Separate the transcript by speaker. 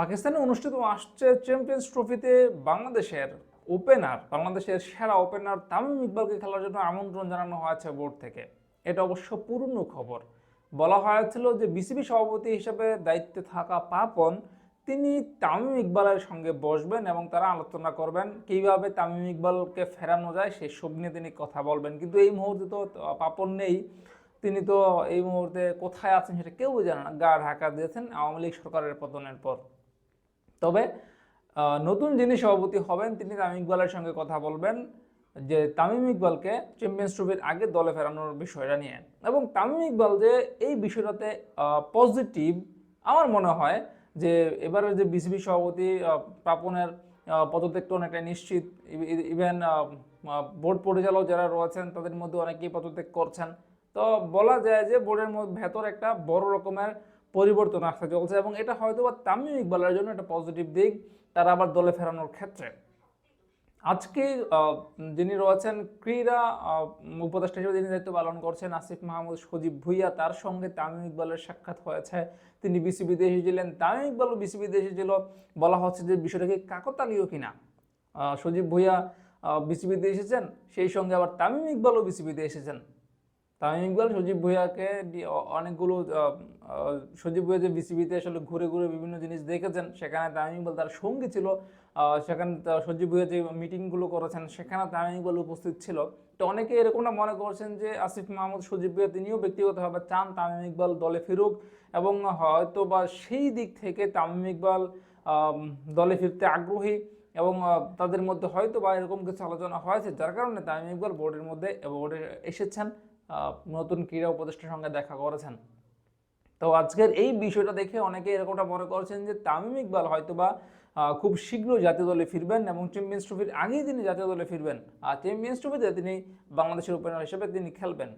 Speaker 1: পাকিস্তানে অনুষ্ঠিত আসছে চ্যাম্পিয়ন্স ট্রফিতে বাংলাদেশের ওপেনার বাংলাদেশের সেরা ওপেনার তামিম ইকবালকে খেলার জন্য আমন্ত্রণ জানানো হয়েছে বোর্ড থেকে। এটা অবশ্য পুরনো খবর। বলা হয়েছিল যে বিসিবি সভাপতি হিসেবে দায়িত্বে থাকা পাপন, তিনি তামিম ইকবালের সঙ্গে বসবেন এবং তারা আলোচনা করবেন কীভাবে তামিম ইকবালকে ফেরানো যায় সেই সব নিয়ে তিনি কথা বলবেন। কিন্তু এই মুহূর্তে তো পাপন নেই। তিনি তো এই মুহূর্তে কোথায় আছেন সেটা কেউ জানে না। গা ঢাকা দিয়েছেন আওয়ামী লীগ সরকারের পতনের পর। তবে নতুন যিনি সভাপতি হবেন, তিনি তামিম ইকবালের সঙ্গে কথা বলবেন যে তামিম ইকবালকে চ্যাম্পিয়ন্স ট্রফির আগে দলে ফেরানোর বিষয়টা নিয়ে। এবং তামিম ইকবাল যে এই বিষয়টাতে পজিটিভ আমার মনে হয় যে এবারের যে বিসিবি সভাপতি প্রাপনের পদত্যাগটা অনেকটা নিশ্চিত। ইভেন বোর্ড পরিচালক যারা রয়েছেন, তাদের মধ্যে অনেকেই পদত্যাগ করছেন। তো বলা যায় যে বোর্ডের ভেতর একটা বড় রকমের পরিবর্তন আসতে চলছে এবং এটা হয়তো বা তামিম ইকবালের জন্য একটা পজিটিভ দিক, তারা আবার দলে ফেরানোর ক্ষেত্রে। আজকে যিনি রয়েছেন ক্রীড়া উপদেষ্টা হিসেবে যিনি দায়িত্ব পালন করছেন আসিফ মাহমুদ সজীব ভুইয়া। তার সঙ্গে তামিম ইকবালের সাক্ষাৎ হয়েছে। তিনি বিসিবিতে এসেছিলেন। তামিম ইকবালও বিসিবিতে এসেছিল। বলা হচ্ছে যে বিষয়টা কি কাকতালীয় কিনা? সজীব ভুইয়া বিসিবিতে এসেছেন। সেই সঙ্গে আবার তামিম ইকবালও বিসিবিতে এসেছেন। তামিম ইকবাল সজীব ভুইয়াকে অনেকগুলো সজীব ভুইয়া যে বিসিবিতে আসলে ঘুরে ঘুরে বিভিন্ন জিনিস দেখেছেন, সেখানে তামিম ইকবাল তার সঙ্গী ছিল সেখানে সজীব ভুইয়া যে মিটিংগুলো করেছেন, সেখানে তামিম ইকবাল উপস্থিত ছিল। তো অনেকে এরকমটা মনে করছেন যে আসিফ মাহমুদ, সজীব ভুইয়া তিনিও ব্যক্তিগতভাবে চান তামিম ইকবাল দলে ফিরুক এবং হয়তো বা সেই দিক থেকে তামিম ইকবাল দলে ফিরতে আগ্রহী এবং তাদের মধ্যে হয়তো বা এরকম কিছু আলোচনা হয়েছে, যার কারণে তামিম ইকবাল বোর্ডের মধ্যে বোর্ডে এসেছেন। নতুন ক্রীড়া উপদেষ্টার সঙ্গে দেখা করেছেন। তো আজকের এই বিষয়টা দেখে অনেকে এরকমটা মনে করছেন যে তামিম ইকবাল হয়তোবা খুব শীঘ্র জাতীয় দলে ফিরবেন এবং চ্যাম্পিয়ন্স ট্রফির আগেই তিনি জাতীয় দলে ফিরবেন। আর চ্যাম্পিয়ন্স ট্রফিতে তিনি বাংলাদেশের ওপেনার হিসেবে তিনি খেলবেন।